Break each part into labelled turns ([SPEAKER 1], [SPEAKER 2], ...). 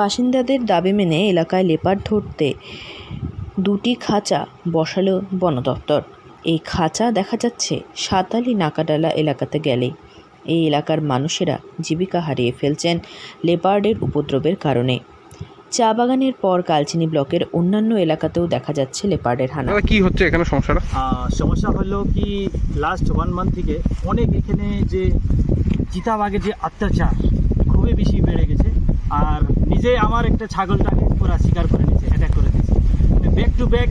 [SPEAKER 1] বাসিন্দাদের দাবি মেনে এলাকায় লেপার্ড ধরতে দুটি খাঁচা বসালো বন দপ্তর। এই খাঁচা দেখা যাচ্ছে সাতালি নাকাডালা এলাকাতে গেলে এই এলাকার মানুষেরা জীবিকা হারিয়ে ফেলছেন লেপার্ডের উপদ্রবের কারণে। চা বাগানের পর কালচিনি ব্লকের অন্যান্য এলাকাতেও দেখা যাচ্ছে লেপার্ডের হানা।
[SPEAKER 2] কি হচ্ছে এখানে সমস্যাটা?
[SPEAKER 3] সমস্যা হলো কি লাস্ট ওয়ান মান্থ থেকে অনেক এখানে যে চিতাবাঘের যে অত্যাচার খুবই বেশি বেড়ে গেছে। আর নিজে আমার একটা ছাগলটাকে পুরা শিকার করে নিয়েছে অ্যাটাক করে দিয়েছে। ব্যাক টু ব্যাক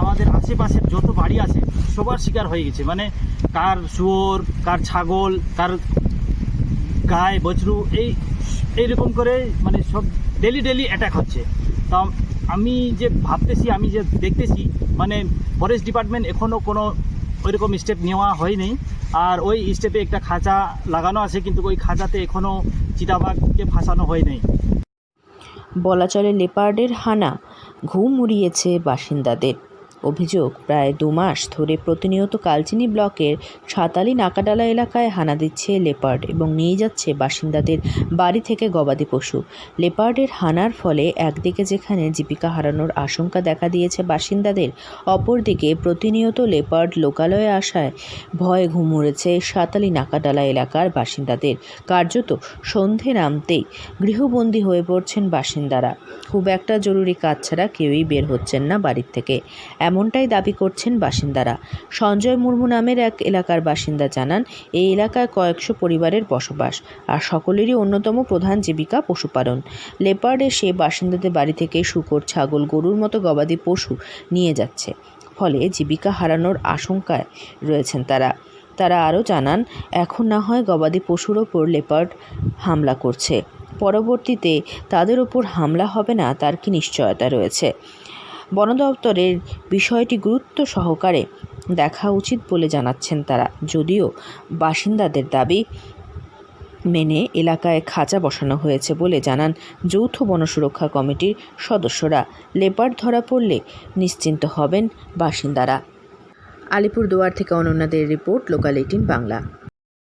[SPEAKER 3] আমাদের আশেপাশের যত বাড়ি আছে, সবার শিকার হয়ে গেছে। মানে কার শুয়োর, কার ছাগল, কার গায়ে বজরু এই, এইরকম করে মানে সব ডেলি ডেলি অ্যাটাক হচ্ছে। তা আমি যে ভাবতেছি, আমি যে দেখতেছি মানে ফরেস্ট ডিপার্টমেন্ট এখনও কোনো ওইরকম স্টেপ নেওয়া হয়নি। আর ওই স্টেপে একটা খাঁচা লাগানো আছে, কিন্তু ওই খাঁচাতে এখনও চিতাবাঘকে ফাঁসানো হয়নি
[SPEAKER 1] বলা চলে লেপার্ডের হানা। ঘুম উড়িয়েছে বাসিন্দাদের। অভিযোগ, প্রায় দু মাস ধরে প্রতিনিয়ত কালচিনি ব্লকের সাতালি নাকাডালা এলাকায় হানা দিচ্ছে লেপার্ড এবং নিয়ে যাচ্ছে বাসিন্দাদের বাড়ি থেকে গবাদি পশু। লেপার্ডের হানার ফলে একদিকে যেখানে জীবিকা হারানোর আশঙ্কা দেখা দিয়েছে বাসিন্দাদের, অপরদিকে প্রতিনিয়ত লেপার্ড লোকালয়ে আসায় ভয়ে ঘুম উড়েছে সাতালি নাকাডালা এলাকার বাসিন্দাদের। কার্যত সন্ধে নামতেই গৃহবন্দী হয়ে পড়ছেন বাসিন্দারা। খুব একটা জরুরি কাজ ছাড়া কেউই বের হচ্ছেন না বাড়ির থেকে। এমনটাই দাবি করছেন বাসিন্দারা। সঞ্জয় মুর্মু নামের এক এলাকার বাসিন্দা জানান, এই এলাকায় কয়েকশো পরিবারের বসবাস আর সকলেরই অন্যতম প্রধান জীবিকা পশুপালন। লেপার্ড এসে বাসিন্দাদের বাড়ি থেকে শুকর, ছাগল, গরুর মতো গবাদি পশু নিয়ে যাচ্ছে। ফলে জীবিকা হারানোর আশঙ্কায় রয়েছেন তারা। তারা আরও জানান, এখন না হয় গবাদি পশুর ওপর লেপার্ড হামলা করছে। পরবর্তীতে তাদের ওপর হামলা হবে না, তার কি নিশ্চয়তা রয়েছে? বন দপ্তরের বিষয়টি গুরুত্ব সহকারে দেখা উচিত বলে জানাচ্ছেন তারা। যদিও বাসিন্দাদের দাবি মেনে এলাকায় খাঁচা বসানো হয়েছে বলে জানান যৌথ বন সুরক্ষা কমিটির সদস্যরা। লেপার্ড ধরা পড়লে নিশ্চিন্ত হবেন বাসিন্দারা। আলিপুরদুয়ার থেকে অনন্যাদের রিপোর্ট, লোকাল এইটিন বাংলা।